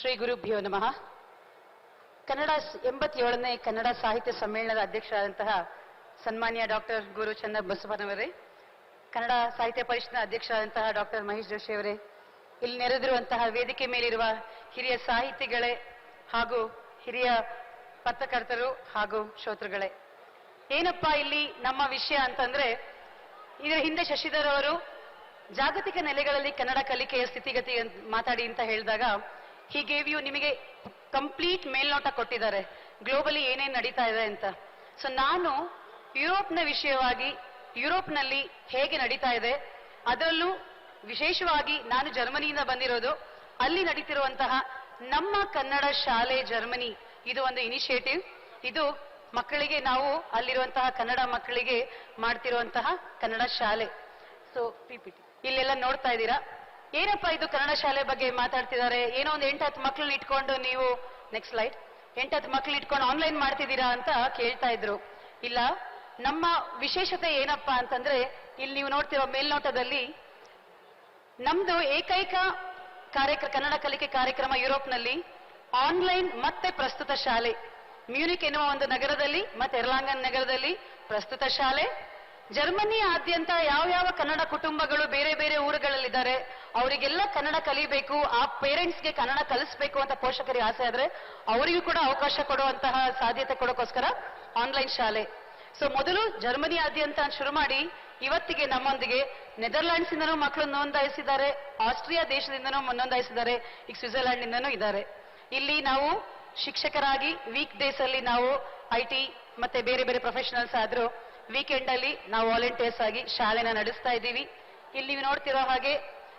ಶ್ರೀ ಗುರುಭ್ಯೋ ನಮಃ. ಕನ್ನಡ ಎಂಬತ್ತೇಳನೇ ಕನ್ನಡ ಸಾಹಿತ್ಯ ಸಮ್ಮೇಳನದ ಅಧ್ಯಕ್ಷರಾದಂತಹ ಸನ್ಮಾನ್ಯ ಡಾಕ್ಟರ್ ಗುರು ಚಂದ್ರ ಬಸವನವರೇ, ಕನ್ನಡ ಸಾಹಿತ್ಯ ಪರಿಷತ್ನ ಅಧ್ಯಕ್ಷರಾದಂತಹ ಡಾಕ್ಟರ್ ಮಹೇಶ್ ಜೋಶಿ ಅವರೇ, ಇಲ್ಲಿ ನೆರೆದಿರುವಂತಹ ವೇದಿಕೆ ಮೇಲಿರುವ ಹಿರಿಯ ಸಾಹಿತಿಗಳೇ ಹಾಗೂ ಹಿರಿಯ ಪತ್ರಕರ್ತರು ಹಾಗೂ ಶ್ರೋತೃಗಳೇ, ಏನಪ್ಪಾ ಇಲ್ಲಿ ನಮ್ಮ ವಿಷಯ ಅಂತಂದ್ರೆ, ಇದರ ಹಿಂದೆ ಶಶಿಧರ್ ಅವರು ಜಾಗತಿಕ ನೆಲೆಗಳಲ್ಲಿ ಕನ್ನಡ ಕಲಿಕೆಯ ಸ್ಥಿತಿಗತಿ ಮಾತಾಡಿ ಅಂತ ಹೇಳಿದಾಗ ಹಿ ಗೇವ್ ಯು ನಿಮಗೆ ಕಂಪ್ಲೀಟ್ ಮೇಲ್ನೋಟ ಕೊಟ್ಟಿದ್ದಾರೆ. ಗ್ಲೋಬಲಿ ಏನೇನು ನಡೀತಾ ಇದೆ ಅಂತ. ಸೊ ನಾನು ಯುರೋಪ್ನ ವಿಷಯವಾಗಿ, ಯುರೋಪ್ನಲ್ಲಿ ಹೇಗೆ ನಡೀತಾ ಇದೆ, ಅದರಲ್ಲೂ ವಿಶೇಷವಾಗಿ ನಾನು ಜರ್ಮನಿಯಿಂದ ಬಂದಿರೋದು, ಅಲ್ಲಿ ನಡೀತಿರುವಂತಹ ನಮ್ಮ ಕನ್ನಡ ಶಾಲೆ ಜರ್ಮನಿ, ಇದು ಒಂದು ಇನಿಷಿಯೇಟಿವ್ ಇದು ಮಕ್ಕಳಿಗೆ ನಾವು ಅಲ್ಲಿರುವಂತಹ ಕನ್ನಡ ಮಕ್ಕಳಿಗೆ ಮಾಡ್ತಿರುವಂತಹ ಕನ್ನಡ ಶಾಲೆ. ಸೊ ಪಿಪಿಟಿ ಇಲ್ಲೆಲ್ಲ ನೋಡ್ತಾ ಇದ್ದೀರಾ? ಏನಪ್ಪಾ ಇದು ಕನ್ನಡ ಶಾಲೆ ಬಗ್ಗೆ ಮಾತಾಡ್ತಿದ್ದಾರೆ? ಏನೋ ಒಂದು ಎಂಟು ಹತ್ತು ಮಕ್ಳನ್ನ ಇಟ್ಕೊಂಡು ನೀವು ನೆಕ್ಸ್ಟ್ ಸ್ಲೈಡ್ ಎಂಟು ಹತ್ತು ಮಕ್ಳು ಇಟ್ಕೊಂಡು ಆನ್ಲೈನ್ ಮಾಡ್ತಿದ್ದೀರಾ ಅಂತ ಕೇಳ್ತಾ ಇದ್ರು. ಇಲ್ಲ, ನಮ್ಮ ವಿಶೇಷತೆ ಏನಪ್ಪಾ ಅಂತಂದ್ರೆ, ಇಲ್ಲಿ ನೀವು ನೋಡ್ತಿರೋ ಮೇಲ್ನೋಟದಲ್ಲಿ ನಮ್ದು ಏಕೈಕ ಕಾರ್ಯಕ್ರಮ ಕನ್ನಡ ಕಲಿಕೆ ಕಾರ್ಯಕ್ರಮ ಯುರೋಪ್ನಲ್ಲಿ ಆನ್ಲೈನ್ ಮತ್ತೆ ಪ್ರಸ್ತುತ ಶಾಲೆ. ಮ್ಯೂನಿಕ್ ಎನ್ನುವ ಒಂದು ನಗರದಲ್ಲಿ ಮತ್ತೆ ಎರ್ಲಾಂಗನ್ ನಗರದಲ್ಲಿ ಪ್ರಸ್ತುತ ಶಾಲೆ. ಜರ್ಮನಿ ಆದ್ಯಂತ ಯಾವ ಯಾವ ಕನ್ನಡ ಕುಟುಂಬಗಳು ಬೇರೆ ಬೇರೆ ಊರುಗಳಲ್ಲಿದ್ದಾರೆ, ಅವರಿಗೆಲ್ಲ ಕನ್ನಡ ಕಲಿಬೇಕು, ಆ ಪೇರೆಂಟ್ಸ್ಗೆ ಕನ್ನಡ ಕಲಿಸ್ಬೇಕು ಅಂತ ಪೋಷಕರಿಗೆ ಆಸೆ ಆದ್ರೆ ಅವರಿಗೂ ಕೂಡ ಅವಕಾಶ ಕೊಡುವಂತಹ ಸಾಧ್ಯತೆ ಕೊಡೋಕ್ಕೋಸ್ಕರ ಆನ್ಲೈನ್ ಶಾಲೆ. ಸೊ ಮೊದಲು ಜರ್ಮನಿ ಆದ್ಯಂತ ಶುರು ಮಾಡಿ ಇವತ್ತಿಗೆ ನಮ್ಮೊಂದಿಗೆ ನೆದರ್ಲ್ಯಾಂಡ್ಸ್ ಇಂದನೂ ಮಕ್ಕಳು ನೋಂದಾಯಿಸಿದ್ದಾರೆ, ಆಸ್ಟ್ರಿಯಾ ದೇಶದಿಂದನೂ ನೋಂದಾಯಿಸಿದ್ದಾರೆ, ಈಗ ಸ್ವಿಟ್ಜರ್ಲ್ಯಾಂಡ್ ಇಂದನೂ ಇದ್ದಾರೆ. ಇಲ್ಲಿ ನಾವು ಶಿಕ್ಷಕರಾಗಿ ವೀಕ್ ಡೇಸ್ ಅಲ್ಲಿ ನಾವು ಐ ಮತ್ತೆ ಬೇರೆ ಬೇರೆ ಪ್ರೊಫೆಷನಲ್ಸ್ ಆದ್ರೂ ವೀಕೆಂಡ್ ಅಲ್ಲಿ ನಾವು ವಾಲಂಟಿಯರ್ಸ್ ಆಗಿ ಶಾಲೆನ ನಡೆಸ್ತಾ ಇದ್ದೀವಿ. ಇಲ್ಲಿ ನೀವು ನೋಡ್ತಿರೋ ಹಾಗೆ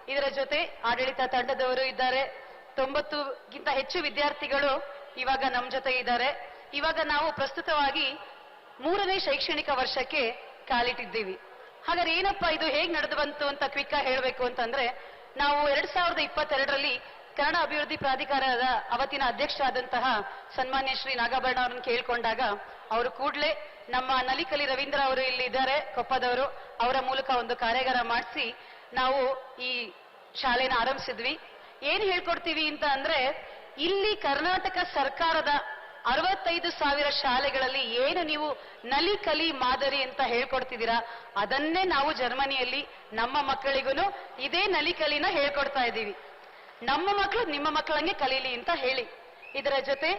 ಇದರ ಜೊತೆ ಆಡಳಿತ ತಂಡದವರು ಇದ್ದಾರೆ. ತೊಂಬತ್ತುಗಿಂತ ಹೆಚ್ಚು ವಿದ್ಯಾರ್ಥಿಗಳು ಇವಾಗ ನಮ್ಮ ಜೊತೆ ಇದ್ದಾರೆ. ಇವಾಗ ನಾವು ಪ್ರಸ್ತುತವಾಗಿ ಮೂರನೇ ಶೈಕ್ಷಣಿಕ ವರ್ಷಕ್ಕೆ ಕಾಲಿಟ್ಟಿದ್ದೀವಿ. ಹಾಗಾದ್ರೆ ಏನಪ್ಪಾ ಇದು ಹೇಗ್ ನಡೆದು ಬಂತು ಅಂತ ಕ್ವಿಕ್ ಆಗಿ ಹೇಳಬೇಕು ಅಂತಂದ್ರೆ, ನಾವು ಎರಡ್ ಸಾವಿರದ ಇಪ್ಪತ್ತೆರಡರಲ್ಲಿ ಕನ್ನಡ ಅಭಿವೃದ್ಧಿ ಪ್ರಾಧಿಕಾರದ ಅವತ್ತಿನ ಅಧ್ಯಕ್ಷರಾದಂತಹ ಸನ್ಮಾನ್ಯ ಶ್ರೀ ನಾಗಾಭರಣ ಅವರನ್ನು ಕೇಳ್ಕೊಂಡಾಗ ಅವರು ಕೂಡಲೇ ನಮ್ಮ ನಲಿಕಲಿ ರವೀಂದ್ರ ಅವರು ಇಲ್ಲಿ ಇದ್ದಾರೆ, ಕೊಪ್ಪದವರು. ಅವರ ಮೂಲಕ ಒಂದು ಕಾರ್ಯಾಗಾರ ಮಾಡಿಸಿ ನಾವು ಈ ಶಾಲೆನ ಆರಂಭಿಸಿದ್ವಿ. ಏನ್ ಹೇಳ್ಕೊಡ್ತೀವಿ ಅಂತ ಅಂದ್ರೆ, ಇಲ್ಲಿ ಕರ್ನಾಟಕ ಸರ್ಕಾರದ ಅರವತ್ತೈದು ಸಾವಿರ ಶಾಲೆಗಳಲ್ಲಿ ಏನು ನೀವು ನಲಿ ಕಲಿ ಮಾದರಿ ಅಂತ ಹೇಳ್ಕೊಡ್ತಿದ್ದೀರಾ, ಅದನ್ನೇ ನಾವು ಜರ್ಮನಿಯಲ್ಲಿ ನಮ್ಮ ಮಕ್ಕಳಿಗೂ ಇದೇ ನಲಿ ಕಲಿನ ಹೇಳ್ಕೊಡ್ತಾ ಇದ್ದೀವಿ. ನಮ್ಮ ಮಕ್ಕಳು ನಿಮ್ಮ ಮಕ್ಕಳಂಗೆ ಕಲೀಲಿ ಅಂತ ಹೇಳಿ. ಇದರ ಜೊತೆ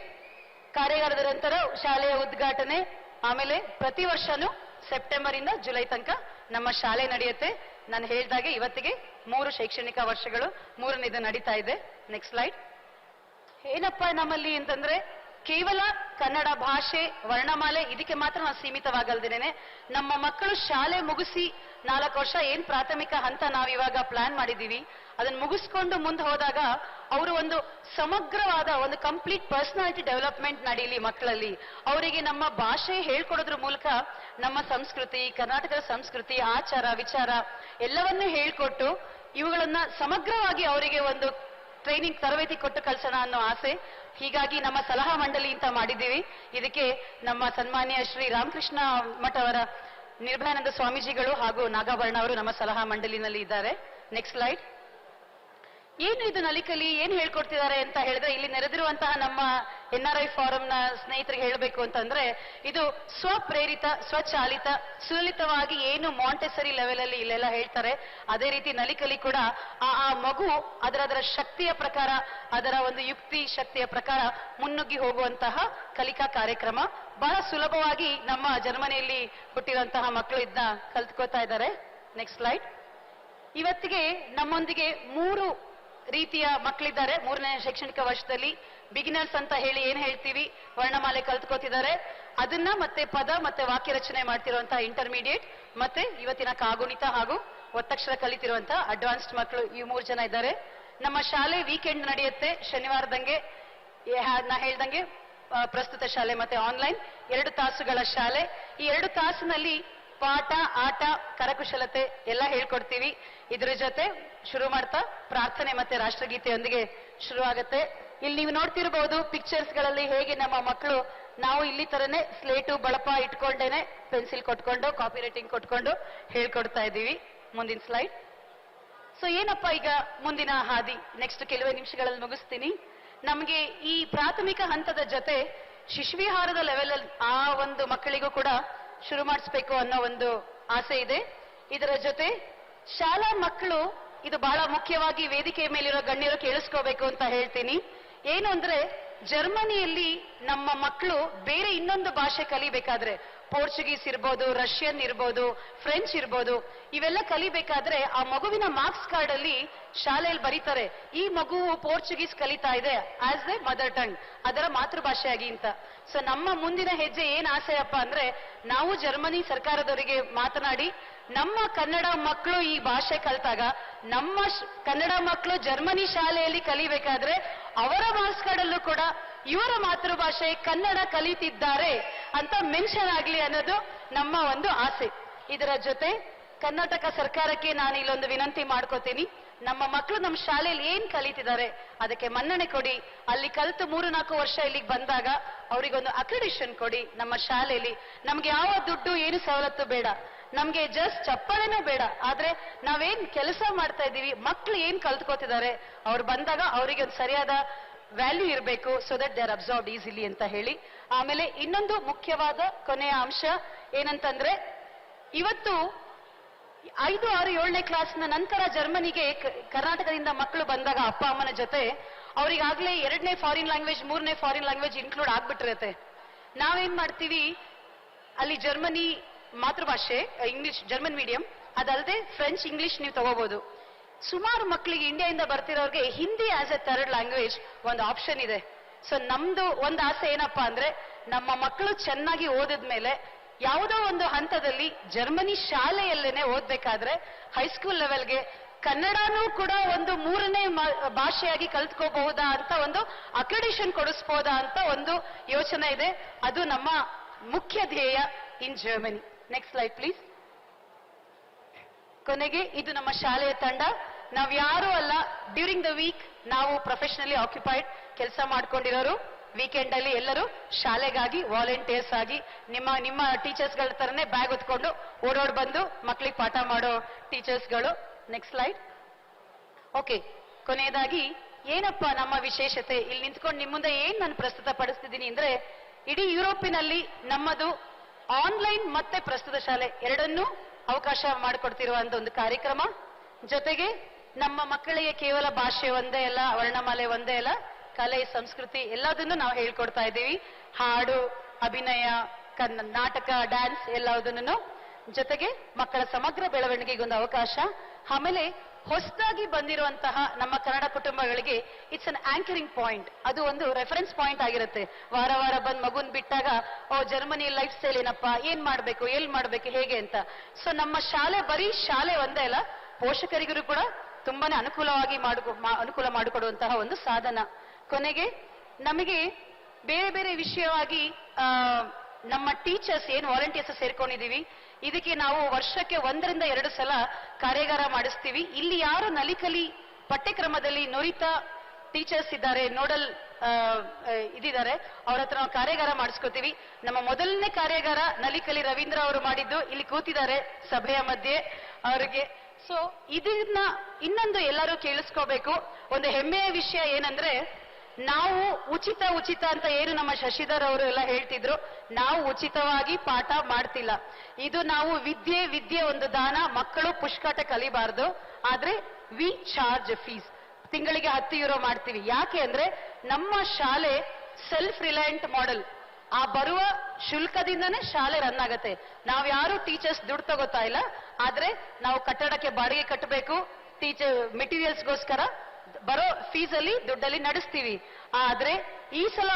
ಕಾರ್ಯಾಗಾರದ ನಂತರ ಶಾಲೆಯ ಉದ್ಘಾಟನೆ ಆಮೇಲೆ ಪ್ರತಿ ವರ್ಷನೂ ಸೆಪ್ಟೆಂಬರ್ ಇಂದ ಜುಲೈ ತನಕ ನಮ್ಮ ಶಾಲೆ ನಡೆಯುತ್ತೆ. ನಾನು ಹೇಳ್ದಾಗೆ ಇವತ್ತಿಗೆ ಮೂರು ಶೈಕ್ಷಣಿಕ ವರ್ಷಗಳು, ಮೂರನೇದು ನಡೀತಾ ಇದೆ. ನೆಕ್ಸ್ಟ್ ಸ್ಲೈಡ್ ಏನಪ್ಪ ನಮ್ಮಲ್ಲಿ ಅಂತಂದ್ರೆ ಕೇವಲ ಕನ್ನಡ ಭಾಷೆ, ವರ್ಣಮಾಲೆ ಇದಕ್ಕೆ ಮಾತ್ರ ನಾವು ಸೀಮಿತವಾಗಲ್ದೇನೆ ನಮ್ಮ ಮಕ್ಕಳು ಶಾಲೆ ಮುಗಿಸಿ ನಾಲ್ಕು ವರ್ಷ ಏನ್ ಪ್ರಾಥಮಿಕ ಹಂತ ನಾವಿವಾಗ ಪ್ಲಾನ್ ಮಾಡಿದೀವಿ ಅದನ್ನ ಮುಗಿಸ್ಕೊಂಡು ಮುಂದೆ ಹೋದಾಗ ಅವರು ಒಂದು ಸಮಗ್ರವಾದ, ಒಂದು ಕಂಪ್ಲೀಟ್ ಪರ್ಸನಾಲಿಟಿ ಡೆವಲಪ್ಮೆಂಟ್ ನಡೀಲಿ ಮಕ್ಕಳಲ್ಲಿ. ಅವರಿಗೆ ನಮ್ಮ ಭಾಷೆ ಹೇಳ್ಕೊಡೋದ್ರ ಮೂಲಕ ನಮ್ಮ ಸಂಸ್ಕೃತಿ, ಕರ್ನಾಟಕದ ಸಂಸ್ಕೃತಿ, ಆಚಾರ, ವಿಚಾರ ಎಲ್ಲವನ್ನೂ ಹೇಳ್ಕೊಟ್ಟು ಇವುಗಳನ್ನ ಸಮಗ್ರವಾಗಿ ಅವರಿಗೆ ಒಂದು ಟ್ರೈನಿಂಗ್ ತರಬೇತಿ ಕೊಟ್ಟು ಕಲ್ಸೋಣ ಅನ್ನೋ ಆಸೆ. ಹೀಗಾಗಿ ನಮ್ಮ ಸಲಹಾ ಮಂಡಳಿ ಅಂತ ಮಾಡಿದ್ದೀವಿ. ಇದಕ್ಕೆ ನಮ್ಮ ಸನ್ಮಾನ್ಯ ಶ್ರೀ ರಾಮಕೃಷ್ಣ ಮಠ ಅವರ ನಿರ್ಭಯಾನಂದ ಸ್ವಾಮೀಜಿಗಳು ಹಾಗೂ ನಾಗಾಭರಣ ಅವರು ನಮ್ಮ ಸಲಹಾ ಮಂಡಳಿನಲ್ಲಿ ಇದ್ದಾರೆ. ನೆಕ್ಸ್ಟ್ ಸ್ಲೈಡ್ ಏನು ಇದು ನಲಿಕಲಿ? ಏನ್ ಹೇಳ್ಕೊಡ್ತಿದ್ದಾರೆ ಅಂತ ಹೇಳಿದ್ರೆ ಇಲ್ಲಿ ನೆರೆದಿರುವಂತಹ ನಮ್ಮ ಎನ್ ಆರ್ ಐ ಫಾರಂನ ಸ್ನೇಹಿತರಿಗೆ ಹೇಳಬೇಕು ಅಂತಂದ್ರೆ ಇದು ಸ್ವಪ್ರೇರಿತ, ಸ್ವಚಾಲಿತ, ಸುಲಲಿತವಾಗಿ ಏನು ಮಾಂಟೆಸರಿ ಲೆವೆಲ್ ಅಲ್ಲಿ ಇಲ್ಲೆಲ್ಲ ಹೇಳ್ತಾರೆ. ಅದೇ ರೀತಿ ನಲಿಕಲಿ ಕೂಡ ಆ ಆ ಮಗು ಅದರ ಅದರ ಶಕ್ತಿಯ ಪ್ರಕಾರ, ಅದರ ಒಂದು ಯುಕ್ತಿ ಶಕ್ತಿಯ ಪ್ರಕಾರ ಮುನ್ನುಗ್ಗಿ ಹೋಗುವಂತಹ ಕಲಿಕಾ ಕಾರ್ಯಕ್ರಮ. ಬಹಳ ಸುಲಭವಾಗಿ ನಮ್ಮ ಜರ್ಮನಿಯಲ್ಲಿ ಹುಟ್ಟಿರುವಂತಹ ಮಕ್ಕಳು ಇದನ್ನ ಕಲ್ತ್ಕೋತಾ ಇದ್ದಾರೆ. ನೆಕ್ಸ್ಟ್ ಸ್ಲೈಡ್ ಇವತ್ತಿಗೆ ನಮ್ಮೊಂದಿಗೆ ಮೂರು ರೀತಿಯ ಮಕ್ಕಳಿದ್ದಾರೆ. ಮೂರನೇ ಶೈಕ್ಷಣಿಕ ವರ್ಷದಲ್ಲಿ ಬಿಗಿನರ್ಸ್ ಅಂತ ಹೇಳಿ ಏನ್ ಹೇಳ್ತೀವಿ? ವರ್ಣಮಾಲೆ ಕಲ್ತ್ಕೋತಿದ್ದಾರೆ. ಅದನ್ನ ಮತ್ತೆ ಪದ ಮತ್ತೆ ವಾಕ್ಯ ರಚನೆ ಮಾಡ್ತಿರುವಂತಹ ಇಂಟರ್ಮೀಡಿಯೇಟ್ ಮತ್ತೆ ಇವತ್ತಿನ ಕಾಗುಣಿತ ಹಾಗೂ ಒತ್ತಕ್ಷರ ಕಲಿತಿರುವಂತಹ ಅಡ್ವಾನ್ಸ್ಡ್ ಮಕ್ಕಳು ಈ ಮೂರು ಜನ ಇದ್ದಾರೆ. ನಮ್ಮ ಶಾಲೆ ವೀಕೆಂಡ್ ನಡೆಯುತ್ತೆ. ಶನಿವಾರದಂಗೆ ನಾ ಹೇಳ್ದಂಗೆ ಪ್ರಸ್ತುತ ಶಾಲೆ ಮತ್ತೆ ಆನ್ಲೈನ್ ಎರಡು ತಾಸುಗಳ ಶಾಲೆ. ಈ ಎರಡು ತಾಸಿನಲ್ಲಿ ಪಾಠ, ಆಟ, ಕರಕುಶಲತೆ ಎಲ್ಲ ಹೇಳ್ಕೊಡ್ತೀವಿ. ಇದ್ರ ಜೊತೆ ಶುರು ಮಾಡ್ತಾ ಪ್ರಾರ್ಥನೆ ಮತ್ತೆ ರಾಷ್ಟ್ರಗೀತೆಯೊಂದಿಗೆ ಶುರು ಇಲ್ಲಿ ನೀವು ನೋಡ್ತಿರ್ಬೋದು ಪಿಕ್ಚರ್ಸ್ಗಳಲ್ಲಿ ಹೇಗೆ ನಮ್ಮ ಮಕ್ಕಳು ನಾವು ಇಲ್ಲಿ ತರನೇ ಸ್ಲೇಟು, ಬಳಪ ಇಟ್ಕೊಂಡೇನೆ ಪೆನ್ಸಿಲ್ ಕೊಟ್ಕೊಂಡು ಕಾಪಿ ರೈಟಿಂಗ್ ಕೊಟ್ಕೊಂಡು ಹೇಳ್ಕೊಡ್ತಾ ಇದ್ದೀವಿ. ಮುಂದಿನ ಸ್ಲೈಡ್ ಸೊ ಏನಪ್ಪ ಈಗ ಮುಂದಿನ ಹಾದಿ? ನೆಕ್ಸ್ಟ್ ಕೆಲವೇ ನಿಮಿಷಗಳಲ್ಲಿ ಮುಗಿಸ್ತೀನಿ. ನಮಗೆ ಈ ಪ್ರಾಥಮಿಕ ಹಂತದ ಜೊತೆ ಶಿಶುವಿಹಾರದ ಲೆವೆಲ್ ಆ ಒಂದು ಮಕ್ಕಳಿಗೂ ಕೂಡ ಶುರು ಮಾಡಿಸ್ಬೇಕು ಅನ್ನೋ ಒಂದು ಆಸೆ ಇದೆ. ಇದರ ಜೊತೆ ಶಾಲಾ ಮಕ್ಕಳು, ಇದು ಬಹಳ ಮುಖ್ಯವಾಗಿ ವೇದಿಕೆ ಮೇಲಿರೋ ಗಣ್ಯರು ಕೇಳಿಸ್ಕೋಬೇಕು ಅಂತ ಹೇಳ್ತೀನಿ. ಏನು ಅಂದ್ರೆ ಜರ್ಮನಿಯಲ್ಲಿ ನಮ್ಮ ಮಕ್ಕಳು ಬೇರೆ ಇನ್ನೊಂದು ಭಾಷೆ ಕಲಿಬೇಕಾದ್ರೆ ಪೋರ್ಚುಗೀಸ್ ಇರ್ಬೋದು, ರಷ್ಯನ್ ಇರ್ಬೋದು, ಫ್ರೆಂಚ್ ಇರ್ಬೋದು, ಇವೆಲ್ಲ ಕಲಿಬೇಕಾದ್ರೆ ಆ ಮಗುವಿನ ಮಾರ್ಕ್ಸ್ ಕಾರ್ಡ್ ಅಲ್ಲಿ ಶಾಲೆಯಲ್ಲಿ ಬರೀತಾರೆ, ಈ ಮಗು ಪೋರ್ಚುಗೀಸ್ ಕಲಿತಾ ಇದೆ ಆಸ್ ಎ ಮದರ್ ಟಂಗ್ ಅದರ ಮಾತೃಭಾಷೆಯಾಗಿ ಅಂತ. ಸೊ ನಮ್ಮ ಮುಂದಿನ ಹೆಜ್ಜೆ ಏನ್ ಆಸೆ ಅಪ್ಪ ಅಂದ್ರೆ ನಾವು ಜರ್ಮನಿ ಸರ್ಕಾರದವರಿಗೆ ಮಾತನಾಡಿ, ನಮ್ಮ ಕನ್ನಡ ಮಕ್ಕಳು ಈ ಭಾಷೆ ಕಲ್ತಾಗ, ನಮ್ಮ ಕನ್ನಡ ಮಕ್ಕಳು ಜರ್ಮನಿ ಶಾಲೆಯಲ್ಲಿ ಕಲಿಬೇಕಾದ್ರೆ ಅವರ ಮಾಸ್ಗಳಲ್ಲೂ ಕೂಡ ಇವರ ಮಾತೃಭಾಷೆ ಕನ್ನಡ ಕಲಿತಿದ್ದಾರೆ ಅಂತ ಮೆನ್ಷನ್ ಆಗ್ಲಿ ಅನ್ನೋದು ನಮ್ಮ ಒಂದು ಆಸೆ. ಇದರ ಜೊತೆ ಕರ್ನಾಟಕ ಸರ್ಕಾರಕ್ಕೆ ನಾನು ಇಲ್ಲೊಂದು ವಿನಂತಿ ಮಾಡ್ಕೋತೀನಿ. ನಮ್ಮ ಮಕ್ಕಳು ನಮ್ಮ ಶಾಲೆಯಲ್ಲಿ ಏನ್ ಕಲಿತಿದ್ದಾರೆ ಅದಕ್ಕೆ ಮನ್ನಣೆ ಕೊಡಿ. ಅಲ್ಲಿ ಕಲಿತು ಮೂರು ನಾಲ್ಕು ವರ್ಷ ಇಲ್ಲಿಗೆ ಬಂದಾಗ ಅವರಿಗೊಂದು ಅಕ್ರಿಡಿಷನ್ ಕೊಡಿ ನಮ್ಮ ಶಾಲೆಯಲ್ಲಿ. ನಮ್ಗೆ ಯಾವ ದುಡ್ಡು ಏನು ಸವಲತ್ತು ಬೇಡ. ನಮ್ಗೆ ಜಸ್ಟ್ ಚಪ್ಪಳೆನೂ ಬೇಡ. ಆದ್ರೆ ನಾವೇನ್ ಕೆಲಸ ಮಾಡ್ತಾ ಇದ್ದೀವಿ, ಮಕ್ಳು ಏನ್ ಕಲ್ತ್ಕೋತಿದ್ದಾರೆ, ಅವ್ರು ಬಂದಾಗ ಅವರಿಗೆ ಒಂದು ಸರಿಯಾದ ವ್ಯಾಲ್ಯೂ ಇರಬೇಕು so that they are absorb easily ಅಂತ ಹೇಳಿ. ಆಮೇಲೆ ಇನ್ನೊಂದು ಮುಖ್ಯವಾದ ಕೊನೆಯ ಅಂಶ ಏನಂತಂದ್ರೆ, ಇವತ್ತು ಐದು, ಆರು, ಏಳನೇ ಕ್ಲಾಸ್ನ ನಂತರ ಜರ್ಮನಿಗೆ ಕರ್ನಾಟಕದಿಂದ ಮಕ್ಕಳು ಬಂದಾಗ ಅಪ್ಪ, ಅಮ್ಮನ ಜೊತೆ, ಅವರಿಗಾಗಲೇ ಎರಡನೇ ಫಾರಿನ್ ಲ್ಯಾಂಗ್ವೇಜ್ ಮೂರನೇ ಫಾರಿನ್ ಲ್ಯಾಂಗ್ವೇಜ್ ಇನ್ಕ್ಲೂಡ್ ಆಗ್ಬಿಟ್ಟಿರುತ್ತೆ. ನಾವೇನ್ ಮಾಡ್ತೀವಿ, ಅಲ್ಲಿ ಜರ್ಮನಿ ಮಾತೃಭಾಷೆ ಇಂಗ್ಲಿಷ್ ಜರ್ಮನ್ ಮೀಡಿಯಂ ಅದಲ್ಲದೆ ಫ್ರೆಂಚ್ ಇಂಗ್ಲಿಷ್ ನೀವು ತಗೋಬಹುದು ಸುಮಾರು ಮಕ್ಕಳಿಗೆ ಇಂಡಿಯಾದಿಂದ ಬರ್ತಿರೋರಿಗೆ Hindi as a third language ಒಂದು ಆಪ್ಷನ್ ಇದೆ. ಸೊ ನಮ್ದು ಒಂದು ಆಸೆ ಏನಪ್ಪಾ ಅಂದ್ರೆ, ನಮ್ಮ ಮಕ್ಕಳು ಚೆನ್ನಾಗಿ ಓದಿದ ಮೇಲೆ ಯಾವುದೋ ಒಂದು ಹಂತದಲ್ಲಿ ಜರ್ಮನಿ ಶಾಲೆಯಲ್ಲೇನೆ ಓದ್ಬೇಕಾದ್ರೆ ಹೈಸ್ಕೂಲ್ ಲೆವೆಲ್ಗೆ ಕನ್ನಡನೂ ಕೂಡ ಒಂದು ಮೂರನೇ ಭಾಷೆಯಾಗಿ ಕಲ್ತ್ಕೋಬಹುದಾ ಅಂತ ಒಂದು ಅಕ್ರೆಡಿಷನ್ ಕೊಡಿಸ್ಬೋದಾ ಅಂತ ಒಂದು ಯೋಚನೆ ಇದೆ. ಅದು ನಮ್ಮ ಮುಖ್ಯ ಧ್ಯೇಯ in Germany next slide please ಕೊನೆಗೆ ಇದು ನಮ್ಮ ಶಾಲೆಯ ತಂಡ. ನಾವು ಯಾರು ಅಲ್ಲ ಡ್ಯೂರಿಂಗ್ ದ ವೀಕ್ ನಾವು ಪ್ರೊಫೆಷನಲಿ ಆಕ್ಯುಪೈಡ್ ಕೆಲಸ ಮಾಡ್ಕೊಂಡಿರೋರು. ವೀಕೆಂಡ್ ಅಲ್ಲಿ ಎಲ್ಲರೂ ಶಾಲೆಗಾಗಿ ವಾಲಂಟಿಯರ್ಸ್ ಆಗಿ, ನಿಮ್ಮ ನಿಮ್ಮ ಟೀಚರ್ಸ್ಗಳ ತರನೇ ಬ್ಯಾಗ್ ಹೊತ್ಕೊಂಡು ಓಡೋಡ್ ಬಂದು ಮಕ್ಕಳಿಗೆ ಪಾಠ ಮಾಡೋ ಟೀಚರ್ಸ್ಗಳು. ನೆಕ್ಸ್ಟ್ ಸ್ಲೈಡ್ ಓಕೆ ಕೊನೆಯದಾಗಿ, ಏನಪ್ಪ ನಮ್ಮ ವಿಶೇಷತೆ? ಇಲ್ಲಿ ನಿಂತ್ಕೊಂಡು ನಿಮ್ಮ ಮುಂದೆ ಏನ್ ನಾನು ಪ್ರಸ್ತುತ ಪಡಿಸ್ತಿದ್ದೀನಿ ಅಂದ್ರೆ, ಇಡೀ ಯುರೋಪಿನಲ್ಲಿ ನಮ್ಮದು ಆನ್ಲೈನ್ ಮತ್ತೆ ಪ್ರಸ್ತುತ ಶಾಲೆ ಎರಡನ್ನೂ ಅವಕಾಶ ಮಾಡಿಕೊಡ್ತಿರುವಂತ ಒಂದು ಕಾರ್ಯಕ್ರಮ. ಜೊತೆಗೆ ನಮ್ಮ ಮಕ್ಕಳಿಗೆ ಕೇವಲ ಭಾಷೆ ಒಂದೇ ಅಲ್ಲ, ವರ್ಣಮಾಲೆ ಒಂದೇ ಅಲ್ಲ, ಕಲೆ, ಸಂಸ್ಕೃತಿ ಎಲ್ಲದನ್ನು ನಾವು ಹೇಳ್ಕೊಡ್ತಾ ಇದ್ದೀವಿ. ಹಾಡು, ಅಭಿನಯ ಕನ್ನ ನಾಟಕ ಡ್ಯಾನ್ಸ್ ಎಲ್ಲದನ್ನು ಜೊತೆಗೆ ಮಕ್ಕಳ ಸಮಗ್ರ ಬೆಳವಣಿಗೆಗೆ ಒಂದು ಅವಕಾಶ. ಆಮೇಲೆ ಹೊಸದಾಗಿ ಬಂದಿರುವಂತಹ ನಮ್ಮ ಕನ್ನಡ ಕುಟುಂಬಗಳಿಗೆ ಇಟ್ಸ್ ಅನ್ ಆಂಕರಿಂಗ್ ಪಾಯಿಂಟ್ ಅದು ಒಂದು ರೆಫರೆನ್ಸ್ ಪಾಯಿಂಟ್ ಆಗಿರುತ್ತೆ. ವಾರ ವಾರ ಬಂದ್ ಮಗುನ್ ಬಿಟ್ಟಾಗ, ಓ, ಜರ್ಮನಿ ಲೈಫ್ ಸ್ಟೈಲ್ ಏನಪ್ಪಾ? ಏನ್ ಮಾಡ್ಬೇಕು? ಎಲ್ ಮಾಡ್ಬೇಕು? ಹೇಗೆ ಅಂತ? ಸೊ ನಮ್ಮ ಶಾಲೆ ಬರೀ ಶಾಲೆ ಒಂದೇ ಅಲ್ಲ, ಪೋಷಕರಿಗೂ ಕೂಡ ತುಂಬಾನೇ ಅನುಕೂಲವಾಗಿ ಮಾಡಿಕೊ ಅನುಕೂಲ ಮಾಡಿಕೊಡುವಂತಹ ಒಂದು ಸಾಧನ. ಕೊನೆಗೆ, ನಮಗೆ ಬೇರೆ ಬೇರೆ ವಿಷಯವಾಗಿ ನಮ್ಮ ಟೀಚರ್ಸ್ ಏನ್ ವಾಲಂಟಿಯರ್ಸ್ ಸೇರ್ಕೊಂಡಿದೀವಿ ಇದಕ್ಕೆ ನಾವು ವರ್ಷಕ್ಕೆ ಒಂದರಿಂದ ಎರಡು ಸಲ ಕಾರ್ಯಾಗಾರ ಮಾಡಿಸ್ತೀವಿ. ಇಲ್ಲಿ ಯಾರು ನಲಿಕಲಿ ಪಠ್ಯಕ್ರಮದಲ್ಲಿ ನುರಿತ ಟೀಚರ್ಸ್ ಇದ್ದಾರೆ, ನೋಡಲ್ ಇದಿದ್ದಾರೆ, ಅವ್ರ ಹತ್ರ ನಾವು ಕಾರ್ಯಾಗಾರ ಮಾಡಿಸ್ಕೋತೀವಿ. ನಮ್ಮ ಮೊದಲನೇ ಕಾರ್ಯಾಗಾರ ನಲಿಕಲಿ ರವೀಂದ್ರ ಅವರು ಮಾಡಿದ್ದು. ಇಲ್ಲಿ ಕೂತಿದ್ದಾರೆ ಸಭೆಯ ಮಧ್ಯೆ ಅವರಿಗೆ. ಸೊ ಇದನ್ನ ಇನ್ನೊಂದು ಎಲ್ಲರೂ ಕೇಳಿಸ್ಕೋಬೇಕು. ಒಂದು ಹೆಮ್ಮೆಯ ವಿಷಯ ಏನಂದ್ರೆ ನಾವು ಉಚಿತ ಉಚಿತ ಅಂತ ಏನು ನಮ್ಮ ಶಶಿಧರ್ ಅವರು ಎಲ್ಲ ಹೇಳ್ತಿದ್ರು. ನಾವು ಉಚಿತವಾಗಿ ಪಾಠ ಮಾಡ್ತಿಲ್ಲ. ಇದು ನಾವು ವಿದ್ಯೆ ವಿದ್ಯೆ ಒಂದು ದಾನ, ಮಕ್ಕಳು ಪುಷ್ಕಟ ಕಲಿಬಾರ್ದು. ಆದ್ರೆ ವಿ ಚಾರ್ಜ್ ಫೀಸ್ ತಿಂಗಳಿಗೆ ಹತ್ತು ಯೂರೋ ಮಾಡ್ತೀವಿ. ಯಾಕೆ ಅಂದ್ರೆ ನಮ್ಮ ಶಾಲೆ ಸೆಲ್ಫ್ ರಿಲಯಂಟ್ ಮಾಡೆಲ್ ಆ ಬರುವ ಶುಲ್ಕದಿಂದನೇ ಶಾಲೆ ರನ್ ಆಗತ್ತೆ. ನಾವ್ ಯಾರು ಟೀಚರ್ಸ್ ದುಡ್ಡು ತಗೋತಾ ಇಲ್ಲ. ಆದ್ರೆ ನಾವು ಕಟ್ಟಡಕ್ಕೆ ಬಾಡಿಗೆ ಕಟ್ಟಬೇಕು ಟೀಚರ್ ಮೆಟೀರಿಯಲ್ಸ್ಗೋಸ್ಕರ ಬರೋ ಫೀಸಲ್ಲಿ ದುಡ್ಡಲ್ಲಿ ನಡೆಸ್ತೀವಿ. ಆದ್ರೆ ಈ ಸಲ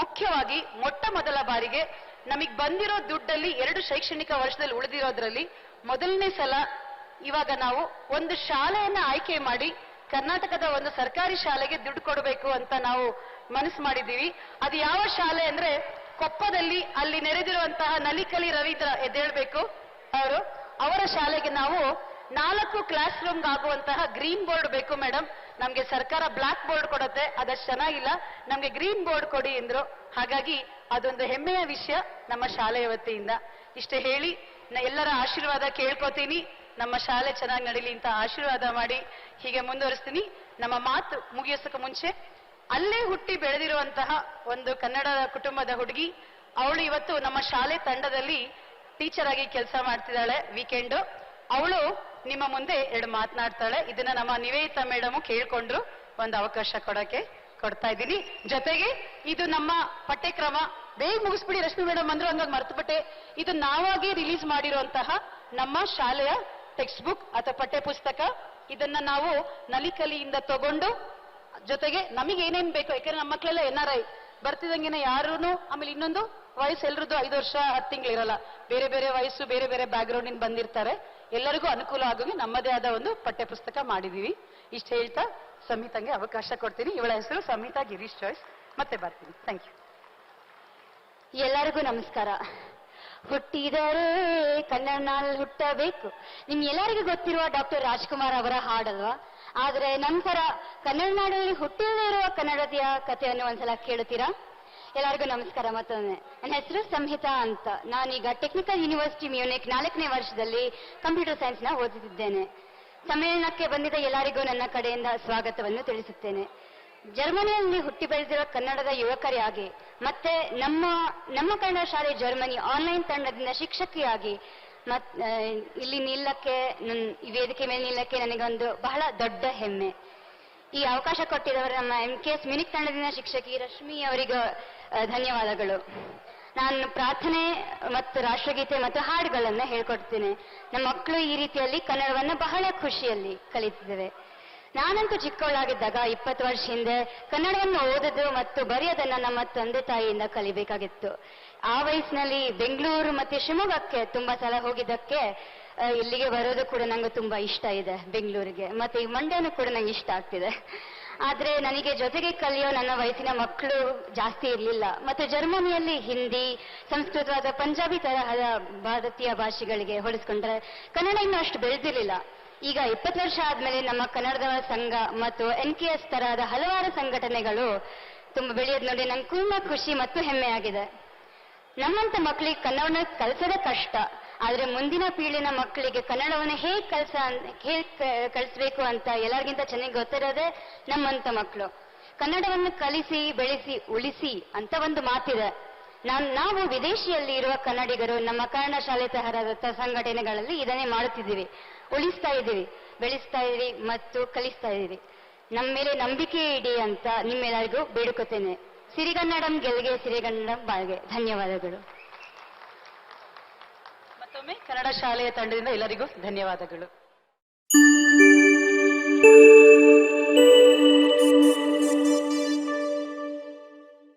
ಮುಖ್ಯವಾಗಿ ಮೊಟ್ಟ ಮೊದಲ ಬಾರಿಗೆ ನಮಗ್ ಬಂದಿರೋ ದುಡ್ಡಲ್ಲಿ ಎರಡು ಶೈಕ್ಷಣಿಕ ವರ್ಷದಲ್ಲಿ ಉಳಿದಿರೋದ್ರಲ್ಲಿ ಮೊದಲನೇ ಸಲ ಇವಾಗ ನಾವು ಒಂದು ಶಾಲೆಯನ್ನ ಆಯ್ಕೆ ಮಾಡಿ ಕರ್ನಾಟಕದ ಒಂದು ಸರ್ಕಾರಿ ಶಾಲೆಗೆ ದುಡ್ಡು ಕೊಡಬೇಕು ಅಂತ ನಾವು ಮನಸ್ಸು ಮಾಡಿದ್ದೀವಿ. ಅದು ಯಾವ ಶಾಲೆ ಅಂದ್ರೆ ಕೊಪ್ಪದಲ್ಲಿ ಅಲ್ಲಿ ನೆರೆದಿರುವಂತಹ ನಲಿಕಲಿ ರವೀಂದ್ರ ಎದ್ದೇಳ್ಬೇಕು ಅವರು. ಅವರ ಶಾಲೆಗೆ ನಾವು ನಾಲ್ಕು ಕ್ಲಾಸ್ ರೂಮ್ ಆಗುವಂತಹ ಗ್ರೀನ್ ಬೋರ್ಡ್ ಬೇಕು ಮೇಡಮ್ ನಮ್ಗೆ ಸರ್ಕಾರ ಬ್ಲಾಕ್ ಬೋರ್ಡ್ ಕೊಡುತ್ತೆ, ಅದಷ್ಟು ಚೆನ್ನಾಗಿಲ್ಲ. ನಮ್ಗೆ ಗ್ರೀನ್ ಬೋರ್ಡ್ ಕೊಡಿ ಎಂದ್ರು ಹಾಗಾಗಿ ಅದೊಂದು ಹೆಮ್ಮೆಯ ವಿಷಯ ನಮ್ಮ ಶಾಲೆಯ ವತಿಯಿಂದ. ಇಷ್ಟೇ ಹೇಳಿ ಎಲ್ಲರ ಆಶೀರ್ವಾದ ಕೇಳ್ಕೊತೀನಿ. ನಮ್ಮ ಶಾಲೆ ಚೆನ್ನಾಗಿ ನಡೀಲಿ ಅಂತ ಆಶೀರ್ವಾದ ಮಾಡಿ ಹೀಗೆ ಮುಂದುವರಿಸ್ತೀನಿ. ನಮ್ಮ ಮಾತು ಮುಗಿಯೋಸಕ್ಕೆ ಮುಂಚೆ, ಅಲ್ಲೇ ಹುಟ್ಟಿ ಬೆಳೆದಿರುವಂತಹ ಒಂದು ಕನ್ನಡ ಕುಟುಂಬದ ಹುಡುಗಿ, ಅವಳು ಇವತ್ತು ನಮ್ಮ ಶಾಲೆ ತಂಡದಲ್ಲಿ ಟೀಚರ್ ಆಗಿ ಕೆಲಸ ಮಾಡ್ತಿದ್ದಾಳೆ, ವೀಕೆಂಡು. ಅವಳು ನಿಮ್ಮ ಮುಂದೆ ಎರಡು ಮಾತನಾಡ್ತಾಳೆ. ಇದನ್ನ ನಮ್ಮ ನಿವೇದಿತಾ ಮೇಡಮ್ ಕೇಳ್ಕೊಂಡ್ರು. ಒಂದು ಅವಕಾಶ ಕೊಡಕ್ಕೆ ಕೊಡ್ತಾ ಇದ್ದೀನಿ. ಜೊತೆಗೆ ಇದು ನಮ್ಮ ಪಠ್ಯಕ್ರಮ. ಬೇಗ ಮುಗಿಸ್ಬಿಡಿ ರಶ್ಮಿ ಮೇಡಮ್ ಅಂದ್ರು ಹಂಗಾಗಿ ಮರ್ತುಬಿಟ್ಟೆ. ಇದು ನಾವಾಗಿ ರಿಲೀಸ್ ಮಾಡಿರುವಂತಹ ನಮ್ಮ ಶಾಲೆಯ ಟೆಕ್ಸ್ಟ್ ಬುಕ್ ಅಥವಾ ಪಠ್ಯ ಪುಸ್ತಕ ಇದನ್ನ ನಾವು ನಲಿಕಲಿಯಿಂದ ತಗೊಂಡು, ಜೊತೆಗೆ ನಮಗೆ ಏನೇನ್ ಬೇಕು, ಯಾಕಂದ್ರೆ ನಮ್ಮ ಮಕ್ಕಳೆಲ್ಲ ಎನ್ ಆರ್ ಐ. ಬರ್ತಿದಂಗೆನೆ ಯಾರೂನು, ಆಮೇಲೆ ಇನ್ನೊಂದು ವಯಸ್ಸು ಎಲ್ರದ್ದು ಐದು ವರ್ಷ ಹತ್ತು ತಿಂಗಳಿರಲ್ಲ. ಬೇರೆ ಬೇರೆ ವಯಸ್ಸು, ಬೇರೆ ಬೇರೆ ಬ್ಯಾಕ್ಗ್ರೌಂಡ್ ಇಂದ ಬಂದಿರ್ತಾರೆ. ಎಲ್ಲರಿಗೂ ಅನುಕೂಲ ಆಗೋಗಿ ನಮ್ಮದೇ ಆದ ಒಂದು ಪಠ್ಯ ಪುಸ್ತಕ ಮಾಡಿದೀವಿ. ಇಷ್ಟು ಹೇಳ್ತಾ ಸಂಹಿತಾಗೆ ಅವಕಾಶ ಕೊಡ್ತೀನಿ. ಇವಳ ಹೆಸರು ಸಂಹಿತಾ ಗಿರೀಶ್ ಚಾಯ್ಸ್. ಮತ್ತೆ ಬರ್ತೀನಿ. ಥ್ಯಾಂಕ್ ಯು ಎಲ್ಲರಿಗೂ ನಮಸ್ಕಾರ. ಹುಟ್ಟಿದರೆ ಕನ್ನಡ ನಾಳಲ್ಲಿ ಹುಟ್ಟಬೇಕು. ನಿಮ್ಗೆಲ್ಲರಿಗೂ ಗೊತ್ತಿರುವ ಡಾಕ್ಟರ್ ರಾಜ್ಕುಮಾರ್ ಅವರ ಹಾಡಲ್ವಾ? ಆದ್ರೆ ನಂತರ ಕನ್ನಡ ನಾಡಲ್ಲಿ ಹುಟ್ಟಿದೇ ಇರುವ ಕನ್ನಡತಿಯ ಕಥೆಯನ್ನು ಒಂದ್ಸಲ ಕೇಳುತ್ತೀರಾ? ಎಲ್ಲರಿಗೂ ನಮಸ್ಕಾರ. ಮತ್ತೊಮ್ಮೆ, ನನ್ನ ಹೆಸರು ಸಂಹಿತಾ ಅಂತ. ನಾನೀಗ ಟೆಕ್ನಿಕಲ್ ಯೂನಿವರ್ಸಿಟಿ ಮ್ಯೂನಿಕ್ ನಾಲ್ಕನೇ ವರ್ಷದಲ್ಲಿ ಕಂಪ್ಯೂಟರ್ ಸೈನ್ಸ್ನ ಓದುತ್ತಿದ್ದೇನೆ. ಸಮ್ಮೇಳನಕ್ಕೆ ಬಂದಿದ್ದ ಎಲ್ಲರಿಗೂ ನನ್ನ ಕಡೆಯಿಂದ ಸ್ವಾಗತವನ್ನು ತಿಳಿಸುತ್ತೇನೆ. ಜರ್ಮನಿಯಲ್ಲಿ ಹುಟ್ಟಿ ಬೆಳೆದಿರುವ ಕನ್ನಡದ ಯುವಕರಿಯಾಗಿ ಮತ್ತೆ ನಮ್ಮ ನಮ್ಮ ಕನ್ನಡ ಶಾಲೆ ಜರ್ಮನಿ ಆನ್ಲೈನ್ ತಂಡದಿಂದ ಶಿಕ್ಷಕಿಯಾಗಿ ಮತ್ ಇಲ್ಲಿ ನಿಲ್ಲಕ್ಕೆ ಈ ವೇದಿಕೆ ಮೇಲೆ ನಿಲ್ಲಕ್ಕೆ ನನಗೊಂದು ಬಹಳ ದೊಡ್ಡ ಹೆಮ್ಮೆ. ಈ ಅವಕಾಶ ಕೊಟ್ಟಿದ್ದವರು ನಮ್ಮ ಎಂ ಕೆ ಎಸ್ ಮಿನಿಕ್ ತಂಡದಿಂದ ಶಿಕ್ಷಕಿ ರಶ್ಮಿ ಅವರಿಗೆ ಧನ್ಯವಾದಗಳು. ನಾನು ಪ್ರಾರ್ಥನೆ ಮತ್ತು ರಾಷ್ಟ್ರಗೀತೆ ಮತ್ತು ಹಾಡುಗಳನ್ನ ಹೇಳ್ಕೊಡ್ತೇನೆ. ನಮ್ಮ ಮಕ್ಕಳು ಈ ರೀತಿಯಲ್ಲಿ ಕನ್ನಡವನ್ನ ಬಹಳ ಖುಷಿಯಲ್ಲಿ ಕಲಿತಿದ್ದೇವೆ ನಾನಂತೂ ಚಿಕ್ಕವಳಾಗಿದ್ದಾಗ ಇಪ್ಪತ್ತು ವರ್ಷ ಹಿಂದೆ ಕನ್ನಡವನ್ನು ಓದೋದು ಮತ್ತು ಬರೆಯೋದನ್ನ ನಮ್ಮ ತಂದೆ ತಾಯಿಯಿಂದ ಕಲಿಬೇಕಾಗಿತ್ತು. ಆ ವಯಸ್ಸಿನಲ್ಲಿ ಬೆಂಗಳೂರು ಮತ್ತೆ ಶಿವಮೊಗ್ಗಕ್ಕೆ ತುಂಬಾ ಸಲ ಹೋಗಿದ್ದಕ್ಕೆ ಇಲ್ಲಿಗೆ ಬರೋದು ಕೂಡ ನಂಗೆ ತುಂಬಾ ಇಷ್ಟ ಇದೆ, ಬೆಂಗಳೂರಿಗೆ. ಮತ್ತೆ ಈ ಮಂಡ್ಯನೂ ಕೂಡ ನಂಗೆ ಇಷ್ಟ ಆಗ್ತಿದೆ. ಆದ್ರೆ ನನಗೆ ಜೊತೆಗೆ ಕಲಿಯೋ ನನ್ನ ವಯಸ್ಸಿನ ಮಕ್ಕಳು ಜಾಸ್ತಿ ಇರಲಿಲ್ಲ. ಮತ್ತೆ ಜರ್ಮನಿಯಲ್ಲಿ ಹಿಂದಿ, ಸಂಸ್ಕೃತವಾದ ಪಂಜಾಬಿ ತರಹದ ಭಾರತೀಯ ಭಾಷೆಗಳಿಗೆ ಹೋಲಿಸ್ಕೊಂಡ್ರೆ ಕನ್ನಡ ಇನ್ನೂ ಅಷ್ಟು ಬೆಳೆದಿರಲಿಲ್ಲ. ಈಗ ಇಪ್ಪತ್ತು ವರ್ಷ ಆದ್ಮೇಲೆ ನಮ್ಮ ಕನ್ನಡದವರ ಸಂಘ ಮತ್ತು ಎನ್ ಕೆ ಎಸ್ ತರಹದ ಹಲವಾರು ಸಂಘಟನೆಗಳು ತುಂಬಾ ಬೆಳೆಯೋದು ನೋಡಿ ನಂಗೆ ತುಂಬಾ ಖುಷಿ ಮತ್ತು ಹೆಮ್ಮೆ ಆಗಿದೆ ನಮ್ಮಂತ ಮಕ್ಕಳಿಗೆ ಕನ್ನಡನ ಕಲಿಸೋದೇ ಕಷ್ಟ. ಆದ್ರೆ ಮುಂದಿನ ಪೀಳಿನ ಮಕ್ಕಳಿಗೆ ಕನ್ನಡವನ್ನು ಹೇಗೆ ಕಲ್ಸ ಹೇಗೆ ಕಲಿಸ್ಬೇಕು ಅಂತ ಎಲ್ಲರಿಗಿಂತ ಚೆನ್ನಾಗಿ ಗೊತ್ತಿರೋದೇ ನಮ್ಮಂತ ಮಕ್ಕಳು ಕನ್ನಡವನ್ನು ಕಲಿಸಿ, ಬೆಳೆಸಿ, ಉಳಿಸಿ ಅಂತ ಒಂದು ಮಾತಿದೆ. ನಾನ್, ನಾವು ವಿದೇಶಿಯಲ್ಲಿ ಇರುವ ಕನ್ನಡಿಗರು ನಮ್ಮ ಕನ್ನಡ ಶಾಲೆ ತರಹದ ಸಂಘಟನೆಗಳಲ್ಲಿ ಇದನ್ನೇ ಮಾಡುತ್ತಿದ್ದೀವಿ. ಉಳಿಸ್ತಾ ಇದ್ದೀವಿ. ಬೆಳೆಸ್ತಾ ಇದ್ದೀವಿ ಮತ್ತು ಕಲಿಸ್ತಾ ಇದ್ದೀವಿ. ನಮ್ಮ ಮೇಲೆ ನಂಬಿಕೆ ಇಡಿ ಅಂತ ನಿಮ್ಮೆಲ್ಲರಿಗೂ ಬೇಡಿಕೊತೇನೆ. ಸಿರಿಗನ್ನಡಂ ಗೆಲ್ಗೆ, ಸಿರಿಗನ್ನಡಂ ಬಾಳ್ಗೆ. ಧನ್ಯವಾದಗಳು. ಮತ್ತೊಮ್ಮೆ ಕನ್ನಡ ಶಾಲೆಯ ತಂಡದಿಂದ ಎಲ್ಲರಿಗೂ ಧನ್ಯವಾದಗಳು.